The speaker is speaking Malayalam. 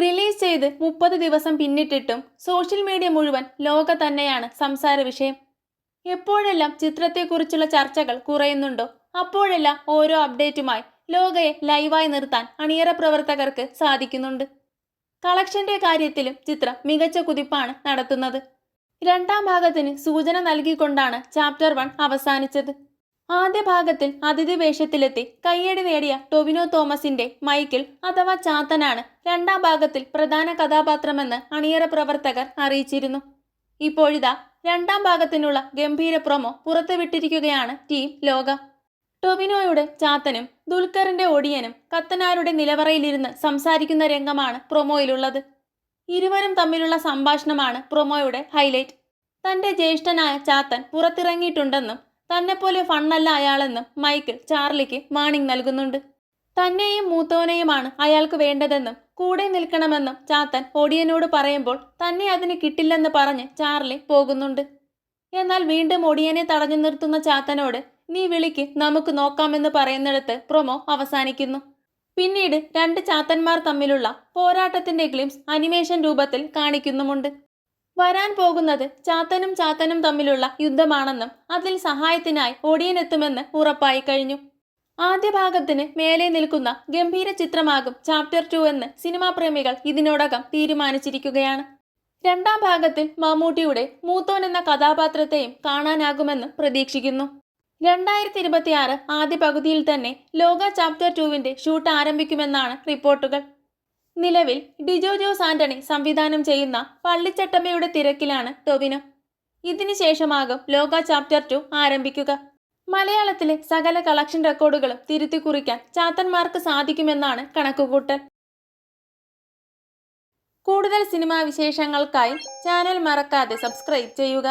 റിലീസ് ചെയ്ത് മുപ്പത് ദിവസം പിന്നിട്ടിട്ടും സോഷ്യൽ മീഡിയ മുഴുവൻ ലോക തന്നെയാണ് സംസാര വിഷയം. എപ്പോഴെല്ലാം ചിത്രത്തെക്കുറിച്ചുള്ള ചർച്ചകൾ കുറയുന്നുണ്ടോ അപ്പോഴെല്ലാം ഓരോ അപ്ഡേറ്റുമായി ലോകയെ ലൈവായി നിർത്താൻ അണിയറ പ്രവർത്തകർക്ക് സാധിക്കുന്നുണ്ട്. കളക്ഷന്റെ കാര്യത്തിലും ചിത്രം മികച്ച കുതിപ്പാണ് നടത്തുന്നത്. രണ്ടാം ഭാഗത്തിന് സൂചന നൽകിക്കൊണ്ടാണ് ചാപ്റ്റർ വൺ അവസാനിച്ചത്. ആദ്യ ഭാഗത്തിൽ അതിഥി വേഷത്തിലെത്തി കയ്യടി നേടിയ ടൊവിനോ തോമസിന്റെ മൈക്കിൾ അഥവാ ചാത്തനാണ് രണ്ടാം ഭാഗത്തിൽ പ്രധാന കഥാപാത്രമെന്ന് അണിയറ പ്രവർത്തകർ അറിയിച്ചിരുന്നു. ഇപ്പോഴിതാ രണ്ടാം ഭാഗത്തിനുള്ള ഗംഭീര പ്രൊമോ പുറത്തുവിട്ടിരിക്കുകയാണ് ടീം ലോക. ടൊവിനോയുടെ ചാത്തനും ദുൽഖറിന്റെ ഒടിയനും കത്തനാരുടെ നിലവറയിലിരുന്ന് സംസാരിക്കുന്ന രംഗമാണ് പ്രൊമോയിലുള്ളത്. ഇരുവരും തമ്മിലുള്ള സംഭാഷണമാണ് പ്രൊമോയുടെ ഹൈലൈറ്റ്. തന്റെ ജ്യേഷ്ഠനായ ചാത്തൻ പുറത്തിറങ്ങിയിട്ടുണ്ടെന്നും തന്നെപ്പോലെ ഫണ്ണല്ല അയാളെന്ന് മൈക്കിൾ ചാർലിക്ക് വാണിംഗ് നൽകുന്നുണ്ട്. തന്നെയും മൂത്തോനെയുമാണ് അയാൾക്ക് വേണ്ടതെന്നും കൂടെ നിൽക്കണമെന്നും ചാത്തൻ ഒടിയനോട് പറയുമ്പോൾ തന്നെ അതിന് കിട്ടില്ലെന്ന് പറഞ്ഞ് ചാർലി പോകുന്നുണ്ട്. എന്നാൽ വീണ്ടും ഒടിയനെ തടഞ്ഞു നിർത്തുന്ന ചാത്തനോട് നീ വിളിക്ക് നമുക്ക് നോക്കാമെന്ന് പറയുന്നിടത്ത് പ്രൊമോ അവസാനിക്കുന്നു. പിന്നീട് രണ്ട് ചാത്തന്മാർ തമ്മിലുള്ള പോരാട്ടത്തിന്റെ ഗ്ലിംസ് അനിമേഷൻ രൂപത്തിൽ കാണിക്കുന്നുമുണ്ട്. വരാൻ പോകുന്നത് ചാത്തനും ചാത്തനും തമ്മിലുള്ള യുദ്ധമാണെന്നും അതിൽ സഹായത്തിനായി ഒടിയനെത്തുമെന്ന് ഉറപ്പായി കഴിഞ്ഞു. ആദ്യ ഭാഗത്തിന് മേലെ നിൽക്കുന്ന ഗംഭീര ചിത്രമാകും ചാപ്റ്റർ ടു എന്ന് സിനിമാ പ്രേമികൾ ഇതിനോടകം തീരുമാനിച്ചിരിക്കുകയാണ്. രണ്ടാം ഭാഗത്തിൽ മമ്മൂട്ടിയുടെ മൂത്തോൻ എന്ന കഥാപാത്രത്തെയും കാണാനാകുമെന്ന് പ്രതീക്ഷിക്കുന്നു. രണ്ടായിരത്തി ഇരുപത്തിയാറ് ആദ്യ പകുതിയിൽ തന്നെ ലോക ചാപ്റ്റർ ടുവിന്റെ ഷൂട്ട് ആരംഭിക്കുമെന്നാണ് റിപ്പോർട്ടുകൾ. നിലവിൽ ഡിജോ ജോസ് ആന്റണി സംവിധാനം ചെയ്യുന്ന പള്ളിച്ചട്ടമ്മയുടെ തിരക്കിലാണ് ടൊവിനോ. ഇതിനുശേഷമാകും ലോക ചാപ്റ്റർ ടു ആരംഭിക്കുക. മലയാളത്തിലെ സകല കളക്ഷൻ റെക്കോർഡുകളും തിരുത്തി കുറിക്കാൻ ചാത്തന്മാർക്ക് സാധിക്കുമെന്നാണ് കണക്കുകൂട്ടൽ. കൂടുതൽ സിനിമാ വിശേഷങ്ങൾക്കായി ചാനൽ മറക്കാതെ സബ്സ്ക്രൈബ് ചെയ്യുക.